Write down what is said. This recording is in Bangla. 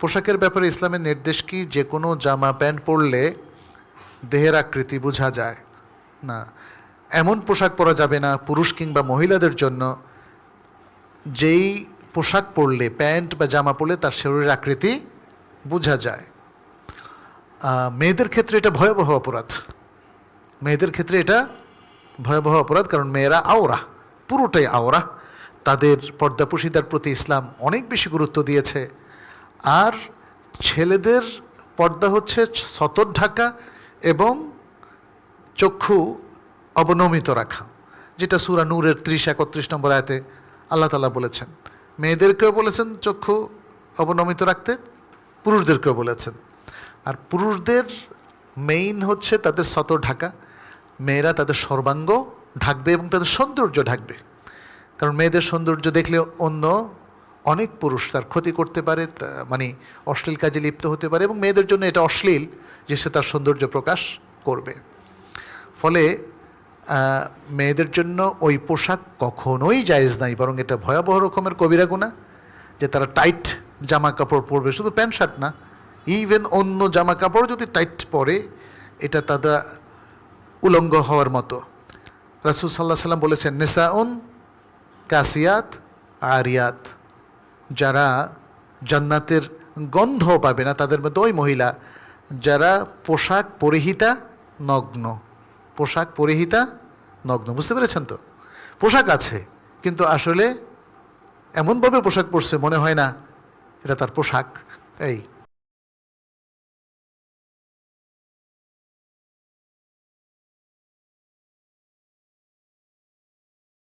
পোশাকের ব্যাপারে ইসলামের নির্দেশ কি? যে কোনো জামা, প্যান্ট পরলে দেহের আকৃতি বোঝা যায়। না, এমন পোশাক পরা যাবে না পুরুষ কিংবা মহিলাদের জন্য। যেই পোশাক পরলে, প্যান্ট বা জামা পরলে তার শরীরের আকৃতি বোঝা যায়। মেয়েদের ক্ষেত্রে এটা ভয়াবহ অপরাধ। মেয়েদের ক্ষেত্রে এটা ভয়াবহ অপরাধ, কারণ মেয়েরা আওরা, পুরোটাই আওরা। তাদের পর্দাপুষিতার প্রতি ইসলাম অনেক বেশি গুরুত্ব দিয়েছে। আর ছেলেদের পর্দা হচ্ছে সতর ঢাকা এবং চক্ষু অবনমিত রাখা, যেটা সুরা নূরের ত্রিশ, একত্রিশ নম্বর আয়তে আল্লাহ তালা বলেছেন। মেয়েদেরকেও বলেছেন চক্ষু অবনমিত রাখতে, পুরুষদেরকেও বলেছেন। আর পুরুষদের মেইন হচ্ছে তাদের সতর ঢাকা। মেয়েরা তাদের সর্বাঙ্গ ঢাকবে এবং তাদের সৌন্দর্য ঢাকবে। কারণ মেয়েদের সৌন্দর্য দেখলে অন্য অনেক পুরুষ তার ক্ষতি করতে পারে মানে অশ্লীল কাজে লিপ্ত হতে পারে এবং মেয়েদের জন্য এটা অশ্লীল যে সে তার সৌন্দর্য প্রকাশ করবে। ফলে মেয়েদের জন্য ওই পোশাক কখনোই জায়েজ নাই, বরং এটা ভয়াবহ রকমের কবিরা গুণা, যে তারা টাইট জামা কাপড় পরবে, শুধু প্যান্ট শার্ট না ইভেন অন্য জামা কাপড় যদি টাইট পরে, এটা তাদের উলঙ্গ হওয়ার মতো। রাসুল সাল্লাহ সাল্লাম বলেছেন, নেসাউন কাসিয়াত আরিয়াত। যারা জান্নাতের গন্ধ পাবে না, তাদের মধ্যে ওই মহিলা যারা পোশাক পরিহিতা নগ্ন, পোশাক পরিহিতা নগ্ন, বুঝতে পেরেছেন তো? পোশাক আছে, কিন্তু আসলে এমনভাবে পোশাক পরছে মনে হয় না, এটা তার পোশাক। এই